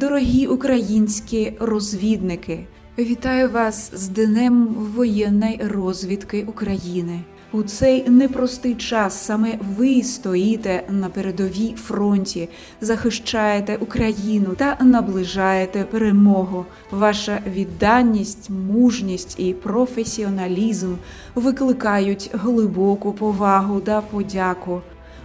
дорогі українські розвідники. Вітаю вас з Днем воєнної розвідки України. У цей непростий час саме ви стоїте на передовій фронті, захищаєте Україну та наближаєте перемогу. Ваша відданість, мужність і професіоналізм викликають глибоку повагу та подяку.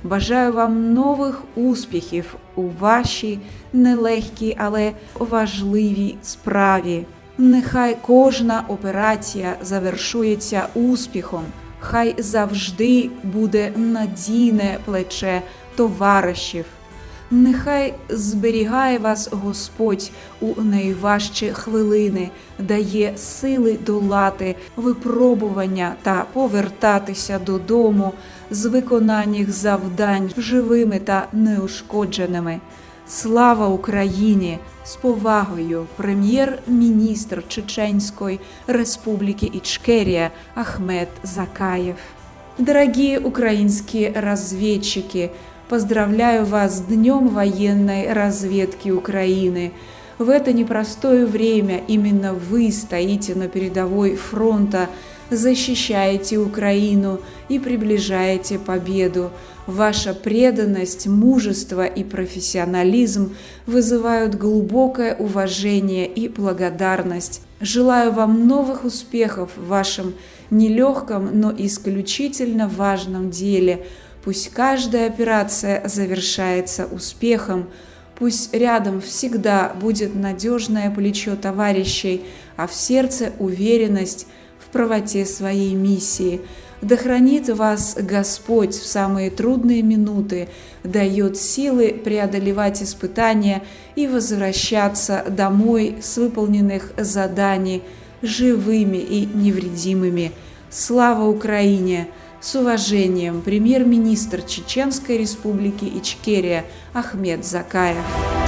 Бажаю вам нових успіхів у вашій нелегкій, але важливій справі. Нехай кожна операція завершується успіхом. Хай завжди буде надійне плече товаришів. Нехай зберігає вас Господь у найважчі хвилини, дає сили долати випробування та повертатися додому з виконаннях завдань живими та неушкодженими. Слава Україні! З повагою прем'єр-міністр Чеченської Республіки Ичкерия Ахмед Закаев. Дорогие украинские разведчики, поздравляю вас с Днем военной разведки Украины. В это непростое время именно вы стоите на передовой фронта, защищаете Украину и приближаете победу. Ваша преданность, мужество и профессионализм вызывают глубокое уважение и благодарность. Желаю вам новых успехов в вашем нелегком, но исключительно важном деле. Пусть каждая операция завершается успехом, Пусть рядом всегда будет надежное плечо товарищей, а в сердце уверенность в правоте своей миссии. Да хранит вас Господь в самые трудные минуты, дает силы преодолевать испытания и возвращаться домой с выполненных заданий живыми и невредимыми. Слава Украине! С уважением, премьер-министр Чеченской республики Ичкерия Ахмед Закаев.